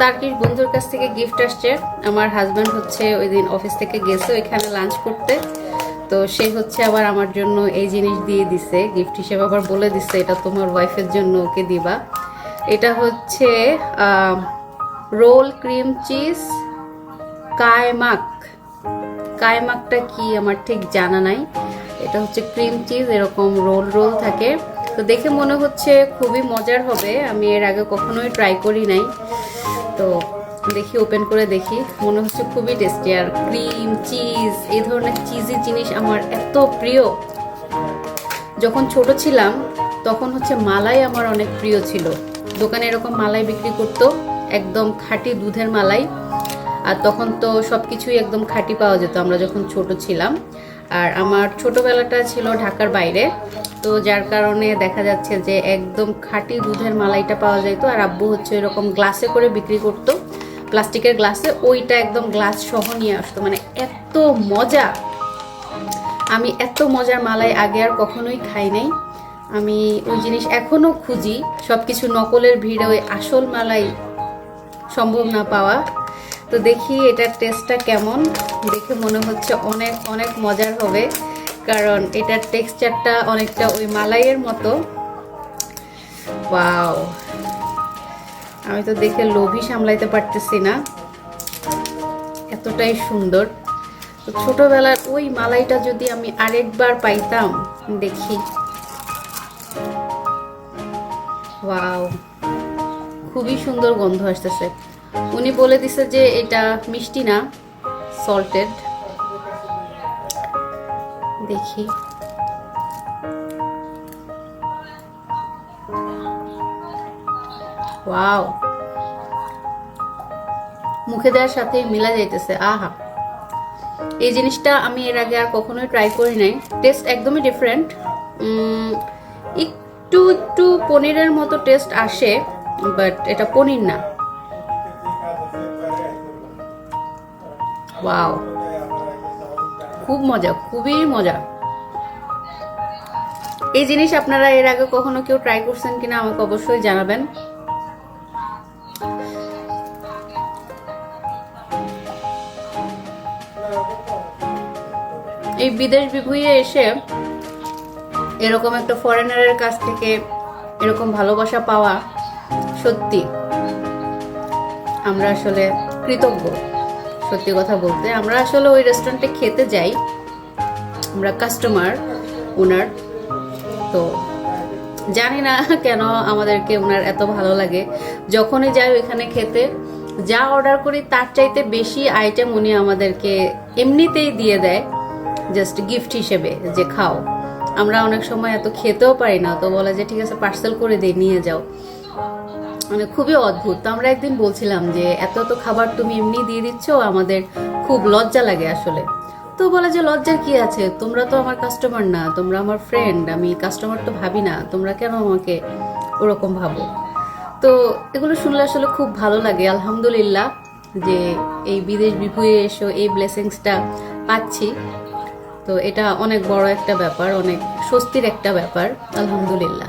তার্কির বন্ধুর কাছ থেকে গিফট আসছে। আমার হাজব্যান্ড হচ্ছে ওই দিন অফিস থেকে গেছে, ওইখানে লাঞ্চ করতে। তো সে হচ্ছে আবার আমার জন্য এই জিনিস দিয়ে দিছে গিফট হিসেবে আবার বলে দিছে, এটা তোমার ওয়াইফের জন্য ওকে দিবা। এটা হচ্ছে রোল ক্রিম চিজ কায়মাক। কায়মাকটা কি আমার ঠিক জানা নাই। এটা হচ্ছে ক্রিম চিজ এরকম রোল রোল থাকে। তো দেখে মনে হচ্ছে খুবই মজার হবে। আমি এর আগে কখনোই ট্রাই করি নাই। তো দেখি ওপেন করে দেখি। মনে হচ্ছে খুবই টেস্টি আর ক্রিম চিজ এই ধরনের চিজি জিনিস আমার এত প্রিয়। যখন ছোট ছিলাম, তখন হচ্ছে মালাই আমার অনেক প্রিয় ছিল। দোকানে এরকম মালাই বিক্রি করতো, একদম খাঁটি দুধের মালাই। আর তখন তো সব কিছুই একদম খাঁটি পাওয়া যেত। আমরা যখন ছোট ছিলাম আর আমার ছোটবেলাটা ছিল ঢাকার বাইরে। তো যার কারণে দেখা যাচ্ছে যে একদম খাঁটি দুধের মালাইটা পাওয়া যেত আর আব্বু হচ্ছে এরকম গ্লাসে করে বিক্রি করতো। প্লাস্টিকের গ্লাসে ওইটা একদম গ্লাস সহ নিয়ে আসতো। মানে এত মজা। আমি এত মজার মালাই আগে আর কখনোই খাই নাই। আমি ওই জিনিস এখনও খুঁজি। সব কিছু নকলের ভিড়ে ওই আসল মালাই সম্ভব না পাওয়া। তো দেখি এটার টেস্টটা কেমন। দেখে মনে হচ্ছে অনেক অনেক মজার হবে। কারণ এটার টেক্সচারটা অনেকটা ওই মালাইয়ের মতো। ওয়াও আমি তো দেখে লোভই সামলাইতে পারতেছি না। এতটাই সুন্দর। তো ছোটবেলার ওই মালাইটা যদি আমি আরেকবার পাইতাম, দেখি। খুবই সুন্দর গন্ধ আসতেছে। উনি বলে দিছে যে এটা মিষ্টি না সল্টেড দেখি। ওয়াও মুখে দেওয়ার সাথে মিলা যাইতেছে, আহা। এই জিনিসটা আমি এর আগে আর কখনোই ট্রাই করি নাই। টেস্ট একদমই ডিফারেন্ট একটু একটু পনিরের মতো টেস্ট আসে বাট এটা পনির না। ওয়াও খুব মজা, খুবই মজা। এই জিনিস আপনারা এর আগে কখনো কেউ ট্রাই করছেন কিনা আমাকে অবশ্যই জানাবেন। এই বিদেশ বিভুঁইয়ে এসে এরকম একটা ফরেনারের কাছ থেকে এরকম ভালোবাসা পাওয়া সত্যি আমরা আসলে কৃতজ্ঞ। সত্যি কথা বলতে, আমরা আসলে ওই রেস্টুরেন্টে খেতে যাই। আমরা কাস্টমার ওনার তো জানি না কেন আমাদেরকে ওনার এত ভালো লাগে। যখনই যাই ওইখানে খেতে, যা অর্ডার করি তার চাইতে বেশি আইটেম উনি আমাদেরকে এমনিতেই দিয়ে দেয় জাস্ট গিফট হিসেবে যে খাও। আমরা অনেক সময় এত খেতেও পারি না, তো বলে যে ঠিক আছে পার্সেল করে দিই, নিয়ে যাও। মানে খুবই অদ্ভুত। তো আমরা একদিন বলছিলাম যে, এত এত খাবার তুমি এমনি দিয়ে দিচ্ছ, আমাদের খুব লজ্জা লাগে আসলে। তো বলে যে, লজ্জার কি আছে? তোমরা তো আমার কাস্টমার না, তোমরা আমার ফ্রেন্ড আমি কাস্টমার তো ভাবি না, তোমরা কেন আমাকে ওরকম ভাবো? তো এগুলো শুনলে আসলে খুব ভালো লাগে, আলহামদুলিল্লাহ, যে এই বিদেশ বিভুয়ে এসো, এই ব্লেসিংসটা পাচ্ছি। তো এটা অনেক বড় একটা ব্যাপার, অনেক স্বস্তির একটা ব্যাপার, আলহামদুলিল্লাহ।